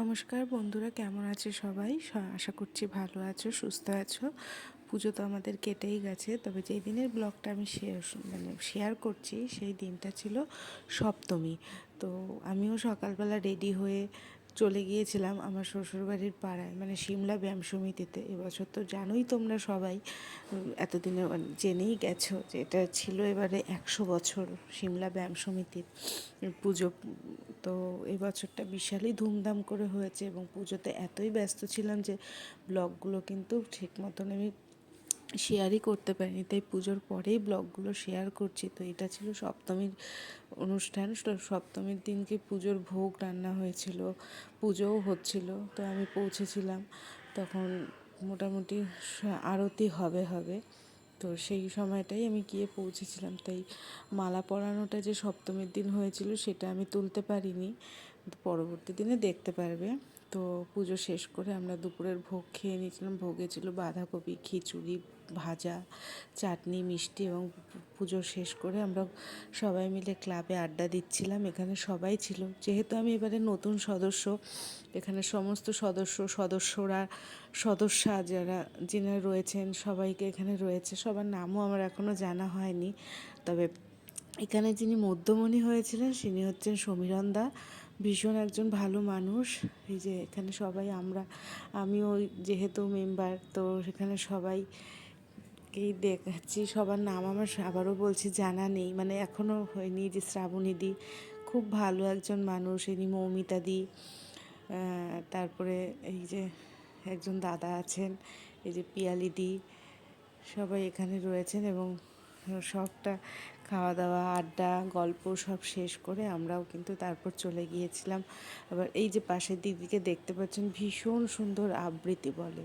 নমস্কার বন্ধুরা, কেমন আছে সবাই? আশা করছি ভালো আছো, সুস্থ আছো। পুজো তো আমাদের কেটেই গেছে, তবে যেই দিনের ব্লগটা আমি শেয়ার মানে শেয়ার করছি, সেই দিনটা ছিল সপ্তমী। তো আমিও সকালবেলা রেডি হয়ে চলে গিয়েছিলাম আমার শ্বশুরবাড়ির পাড়ায় মানে সিমলা ব্যায়াম সমিতিতে। এবছর তো জানোই তোমরা সবাই, এতদিনে জেনেই গেছো যে এটা ছিল এবারে একশো বছর সিমলা ব্যায়াম সমিতির পুজো। তো এই বছরটা বিশালই ধুমধাম করে হয়েছে এবং পুজোতে এতই ব্যস্ত ছিলাম যে ব্লগগুলো কিন্তু ঠিক মতন আমি শেয়ারই করতে পারিনি, তাই পুজোর পরেই ব্লগগুলো শেয়ার করছি। তো এটা ছিল সপ্তমীর অনুষ্ঠান সপ্তমীর দিনকে পুজোর ভোগ রান্না হয়েছিল, পুজোও হচ্ছিল, তো আমি পৌঁছেছিলাম। তখন মোটামুটি আরতি হবে হবে, তো সেই সময়টাই আমি গিয়ে পৌঁছেছিলাম। তাই মালা পরানোটা যে সপ্তমীর দিন হয়েছিল সেটা আমি তুলতে পারিনি, পরবর্তী দিনে দেখতে পারবে। তো পুজো শেষ করে আমরা দুপুরের ভোগ খেয়ে নিয়েছিলাম, ভোগে ছিল বাঁধাকপি, খিচুড়ি ভাজা, চাটনি, মিষ্টি এবং পুজো শেষ করে আমরা সবাই মিলে ক্লাবে আড্ডা দিচ্ছিলাম। এখানে সবাই ছিল। যেহেতু আমি এবারে নতুন সদস্য, এখানে সমস্ত সদস্য, সদস্যরা, সদস্যা যারা, যিনি রয়েছেন, সবাইকে এখানে রয়েছে। সবার নামও আমার এখনও জানা হয়নি। তবে এখানে যিনি মধ্যমণি হয়েছিলেন তিনি হচ্ছেন সমীরণ দা ভীষণ একজন ভালো মানুষ। এই যে এখানে সবাই আমরা, আমিও যেহেতু মেম্বার তো সেখানে সবাই কেই দেখাচ্ছি, সবার নাম আমার আবারও বলছি জানা নেই। মানে এখনও হয়নি যে শ্রাবণী দি। খুব ভালো একজন মানুষ, ইনি মৌমিতা দি। তারপরে এই যে একজন দাদা আছেন, এই যে পিয়ালি দি। সবাই এখানে রয়েছেন এবং সবটা খাওয়া দাওয়া আড্ডা, গল্প সব শেষ করে আমরাও কিন্তু তারপর চলে গিয়েছিলাম। আবার এই যে পাশের দিদিকে দেখতে পাচ্ছেন, ভীষণ সুন্দর আবৃত্তি বলে।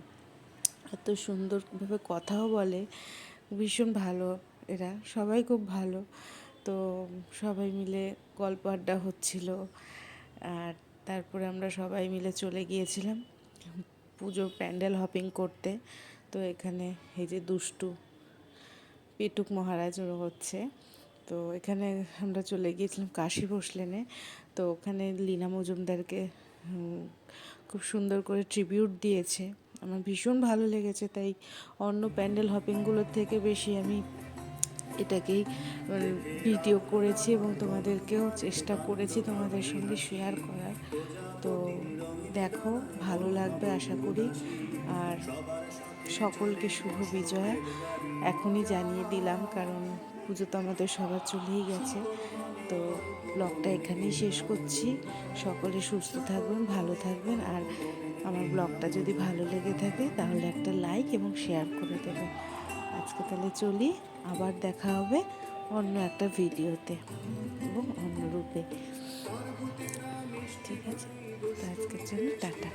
এত সুন্দরভাবে কথাও বলে। ভীষণ ভালো এরা, সবাই খুব ভালো। তো সবাই মিলে গল্প আড্ডা হচ্ছিল আর তারপরে আমরা সবাই মিলে চলে গিয়েছিলাম পুজো প্যান্ডেল হপিং করতে। তো এখানে এই যে দুষ্টু পেটুক মহারাজ হচ্ছে। তো এখানে আমরা চলে গিয়েছিলাম কাশি বসলেনে তো ওখানে লীনা মজুমদারকে খুব সুন্দর করে ট্রিবিউট দিয়েছে। আমার ভীষণ ভালো লেগেছে, তাই অন্য প্যান্ডেল হপিংগুলোর থেকে বেশি আমি এটাকেই ভিডিও করেছি এবং তোমাদেরকেও চেষ্টা করেছি তোমাদের সঙ্গে শেয়ার করার। তো দেখো, ভালো লাগবে আশা করি। আর সকলকে শুভ বিজয়া। এখনই জানিয়ে দিলাম, কারণ পুজো তো আমাদের সবার চলেই গেছে। তো ব্লগটা এখানেই শেষ করছি। সকলে সুস্থ থাকবেন, ভালো থাকবেন, আর আমার ব্লগটা যদি ভালো লেগে থাকে, তাহলে একটা লাইক এবং শেয়ার করে দেবেন আজকে তাহলে চলি, আবার দেখা হবে অন্য একটা ভিডিওতে এবং অন্য রূপে। ঠিক আছে আজকের জন্য টাটা।